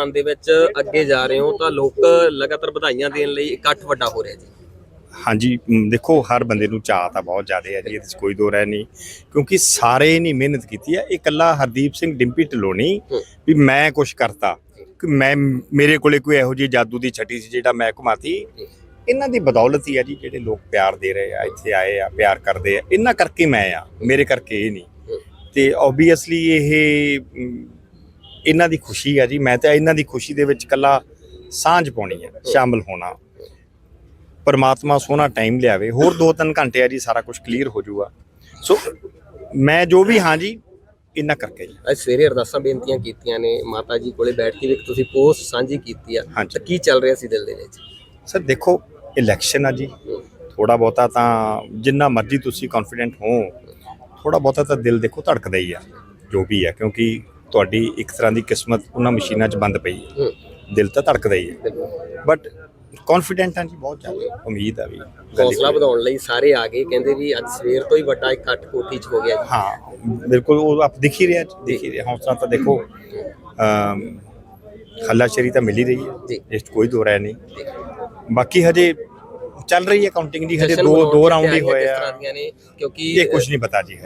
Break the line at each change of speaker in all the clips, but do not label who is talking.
ਰੁਝਾਨ ਦੇ ਵਿੱਚ ਅੱਗੇ ਜਾ ਰਹੇ ਹੋ ਤਾਂ ਲੋਕ ਲਗਾਤਾਰ ਵਧਾਈਆਂ ਦੇਣ ਲਈ ਇਕੱਠ ਵੱਡਾ ਹੋ ਰਿਹਾ ਜੀ
ਹਾਂਜੀ ਦੇਖੋ ਹਰ ਬੰਦੇ ਨੂੰ ਚਾਹ ਤਾਂ ਬਹੁਤ ਜ਼ਿਆਦਾ ਹੈ ਜੀ ਇਹਦੇ 'ਚ ਕੋਈ ਦੋ ਰਹਿ ਨਹੀਂ ਕਿਉਂਕਿ ਸਾਰੇ ਨਹੀਂ ਮਿਹਨਤ ਕੀਤੀ ਹੈ ਇਕੱਲਾ ਹਰਦੀਪ ਸਿੰਘ ਡਿੰਪੀ ਢਲੋਣੀ। ਵੀ ਮੈਂ ਕੁਝ ਕਰਤਾ ਕਿ ਮੈਂ ਮੇਰੇ ਕੋਲੇ ਕੋਈ ਇਹੋ ਜਿਹੀ ਜਾਦੂ ਦੀ ਛਟੀ ਸੀ ਜਿਹੜਾ ਮੈਂ ਘੁਮਾਤੀ। ਇਹਨਾਂ ਦੀ ਬਦੌਲਤ ਹੀ ਆ ਜੀ ਜਿਹੜੇ ਲੋਕ ਪਿਆਰ ਦੇ ਰਹੇ ਆ ਇੱਥੇ ਆਏ ਆ ਪਿਆਰ ਕਰਦੇ ਆ ਇਹਨਾਂ ਕਰਕੇ ਮੈਂ ਆ ਮੇਰੇ ਕਰਕੇ ਇਹ ਨਹੀਂ। ਤੇ ਆਬਵੀਅਸਲੀ ਇਹ ਇਹਨਾਂ ਦੀ ਖੁਸ਼ੀ ਆ ਜੀ। ਮੈਂ ਤਾਂ ਇਹਨਾਂ ਦੀ ਖੁਸ਼ੀ ਦੇ ਵਿੱਚ ਇਕੱਲਾ ਸਾਂਝ ਪਾਉਣੀ ਹੈ ਸ਼ਾਮਲ ਹੋਣਾ। ਪਰਮਾਤਮਾ ਸੋਹਣਾ ਟਾਈਮ ਲਿਆਵੇ। ਹੋਰ 2-3 ਘੰਟੇ ਆ ਜੀ ਸਾਰਾ ਕੁਝ ਕਲੀਅਰ ਹੋ ਜਾਊਗਾ। ਸੋ ਮੈਂ ਜੋ ਵੀ ਹਾਂ ਜੀ ਇੰਨਾ ਕਰਕੇ ਜੀ।
ਅੱਜ ਸਵੇਰੇ ਅਰਦਾਸਾਂ ਬੇਨਤੀਆਂ ਕੀਤੀਆਂ ਨੇ ਮਾਤਾ ਜੀ ਕੋਲੇ ਬੈਠ ਕੇ ਵੀ ਤੁਸੀਂ ਪੋਸਟ ਸਾਂਝੀ ਕੀਤੀ ਆ। ਤਾਂ ਕੀ ਚੱਲ ਰਿਹਾ ਸੀ ਦਿਲ ਦੇ ਵਿੱਚ?
ਸਰ ਦੇਖੋ ਇਲੈਕਸ਼ਨ ਆ ਜੀ। ਥੋੜਾ ਬਹੁਤਾ ਤਾਂ ਜਿੰਨਾ ਮਰਜ਼ੀ ਤੁਸੀਂ ਕੌਨਫੀਡੈਂਟ ਹੋ ਥੋੜਾ ਬਹੁਤਾ ਤਾਂ ਦਿਲ ਦੇਖੋ ਧੜਕਦਾ ਹੀ ਆ ਜੋ ਵੀ ਹੈ ਕਿਉਂਕਿ ਤੁਹਾਡੀ ਇੱਕ ਤਰ੍ਹਾਂ ਦੀ ਕਿਸਮਤ ਉਹਨਾਂ ਮਸ਼ੀਨਾਂ 'ਚ ਬੰਦ ਪਈ ਹੈ। ਦਿਲ ਤਾਂ ਧੜਕਦਾ ਹੀ ਹੈ। ਬਟ ਕੌਨਫੀਡੈਂਟ ਹਾਂ ਜੀ ਬਹੁਤ ਜ਼ਿਆਦਾ। ਉਮੀਦ ਆ ਵੀ
ਹੌਸਲਾ ਵਧਾਉਣ ਲਈ ਸਾਰੇ ਆ ਗਏ। ਕਹਿੰਦੇ ਵੀ ਅੱਜ ਸਵੇਰ ਤੋਂ ਹੀ ਵੱਡਾ ਇਕੱਠ ਕੋਠੀ 'ਚ ਹੋ ਗਿਆ ਜੀ।
ਹਾਂ ਬਿਲਕੁਲ ਉਹ ਆਪ ਦਿਖ ਹੀ ਰਿਹਾ ਦਿਖ ਹੀ ਰਿਹਾ। ਹੌਸਲਾ ਤਾਂ ਦੇਖੋ ਅਮ ਹੱਲਾਸ਼ੇਰੀ ਤਾਂ ਮਿਲ ਹੀ ਰਹੀ ਹੈ। ਇਸ 'ਚ ਕੋਈ ਦੋ ਰਾਏ ਨਹੀਂ। ਬਾਕੀ ਹਜੇ ਚੱਲ ਰਹੀ ਹੈ ਕਾਊਂਟਿੰਗ ਦੀ ਹਜੇ ਦੋ ਦੋ ਰਾਉਂਡ ਹੀ ਹੋਏ ਆ।
ਕਿਉਂਕਿ
ਇਹ ਕੁਝ ਨਹੀਂ ਪਤਾ ਜੀ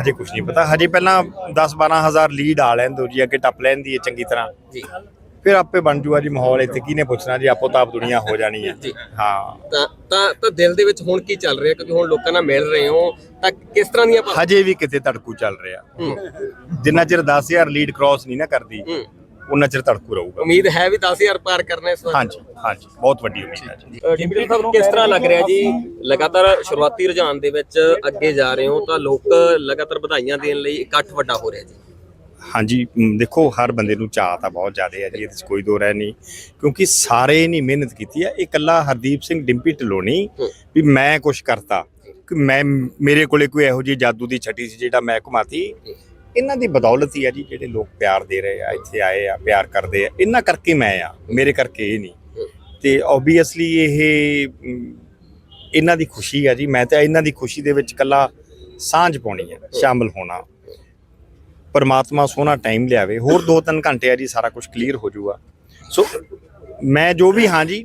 ਹਜੇ। ਕੁਝ ਨਹੀਂ ਪਤਾ। ਹਜੇ ਪਹਿਲਾਂ 10 12000 ਲੀਡ ਆ ਲੈਣ ਦੋ ਜੀ ਅੱਗੇ ਟੱਪ ਲੈਂਦੀ ਹੈ ਚੰਗੀ ਤਰ੍ਹਾਂ।
ਜੀ।
ਫਿਰ ਆਪੇ ਬਣ ਜੂਗਾ ਜੀ ਮਾਹੌਲ ਇੱਥੇ ਕਿਹਨੇ ਪੁੱਛਣਾ ਜੀ ਆਪੋ ਤਾਂ ਆਪ ਦੁਨੀਆ ਹੋ ਜਾਣੀ ਹੈ।
ਜੀ।
ਹਾਂ।
ਤਾਂ ਤਾਂ ਤਾਂ ਦਿਲ ਦੇ ਵਿੱਚ ਹੁਣ ਕੀ ਚੱਲ ਰਿਹਾ? ਕਿਉਂਕਿ ਹੁਣ ਲੋਕਾਂ ਨਾਲ ਮਿਲ ਰਹੇ ਹੋ ਤਾਂ ਕਿਸ ਤਰ੍ਹਾਂ ਦੀਆਂ
ਹਜੇ ਵੀ ਕਿਤੇ ਧੜਕੂ ਚੱਲ ਰਿਹਾ। ਜਿੰਨਾ ਚਿਰ 10000 ਲੀਡ ਕ੍ਰਾਸ ਨਹੀਂ ਨਾ ਕਰਦੀ ਉਹਨਾਂ ਚਿਰ ਧੜਕੂ ਰਹੂਗਾ।
ਉਮੀਦ ਹੈ ਵੀ 10000 ਪਾਰ ਕਰਨਾ ਇਸ ਵਾਰ
ਹਾਂਜੀ ਹਾਂਜੀ ਬਹੁਤ ਵੱਡੀ ਉਮੀਦ ਹੈ ਜੀ।
ਡਿੰਪਲ ਸਾਹਿਬ ਕਿਸ ਤਰ੍ਹਾਂ ਲੱਗ ਰਿਹਾ ਜੀ? ਲਗਾਤਾਰ ਸ਼ੁਰੂਆਤੀ ਰੁਝਾਨ ਦੇ ਵਿੱਚ ਅੱਗੇ ਜਾ ਰਹੇ ਹੋ ਤਾਂ ਲੋਕ ਲਗਾਤਾਰ ਵਧਾਈਆਂ ਦੇਣ ਲਈ ਇਕੱਠ ਵੱਡਾ ਹੋ ਰਿਹਾ ਜੀ।
ਹਾਂਜੀ ਦੇਖੋ ਹਰ ਬੰਦੇ ਨੂੰ ਚਾਹ ਤਾਂ ਬਹੁਤ ਜ਼ਿਆਦਾ ਹੈ ਜੀ ਇਹਦੇ 'ਚ ਕੋਈ ਦੋ ਰਹਿ ਨਹੀਂ। ਕਿਉਂਕਿ ਸਾਰੇ ਨਹੀਂ ਮਿਹਨਤ ਕੀਤੀ ਹੈ। ਇਹ ਇਕੱਲਾ ਹਰਦੀਪ ਸਿੰਘ ਡਿੰਪੀ ਢਲੋਣੀ। ਵੀ ਮੈਂ ਕੁਝ ਕਰਤਾ। ਕਿ ਮੈਂ ਮੇਰੇ ਕੋਲੇ ਕੋਈ ਇਹੋ ਜਿਹੀ ਜਾਦੂ ਦੀ ਛਟੀ ਸੀ ਜਿਹੜਾ ਮੈਂ ਘੁਮਾਤੀ। ਇਹਨਾਂ ਦੀ ਬਦੌਲਤ ਹੀ ਆ ਜੀ ਜਿਹੜੇ ਲੋਕ ਪਿਆਰ ਦੇ ਰਹੇ ਆ ਇੱਥੇ ਆਏ ਆ ਪਿਆਰ ਕਰਦੇ ਆ। ਇਹਨਾਂ ਕਰਕੇ ਮੈਂ ਆ ਮੇਰੇ ਕਰਕੇ ਇਹ ਨਹੀਂ। ਤੇ ਆਬਵੀਅਸਲੀ ਇਹ ਇਹਨਾਂ ਦੀ ਖੁਸ਼ੀ ਆ ਜੀ। ਮੈਂ ਤਾਂ ਇਹਨਾਂ ਦੀ ਖੁਸ਼ੀ ਦੇ ਵਿੱਚ ਇਕੱਲਾ ਸਾਂਝ ਪਾਉਣੀ ਹੈ। ਸ਼ਾਮਲ ਹੋਣਾ। ਪਰਮਾਤਮਾ ਸੋਹਣਾ ਟਾਈਮ ਲਿਆਵੇ। ਹੋਰ 2-3 ਘੰਟੇ ਆ ਜੀ ਸਾਰਾ ਕੁਝ ਕਲੀਅਰ ਹੋ ਜਾਊਗਾ। ਸੋ ਮੈਂ ਜੋ ਵੀ ਹਾਂ ਜੀ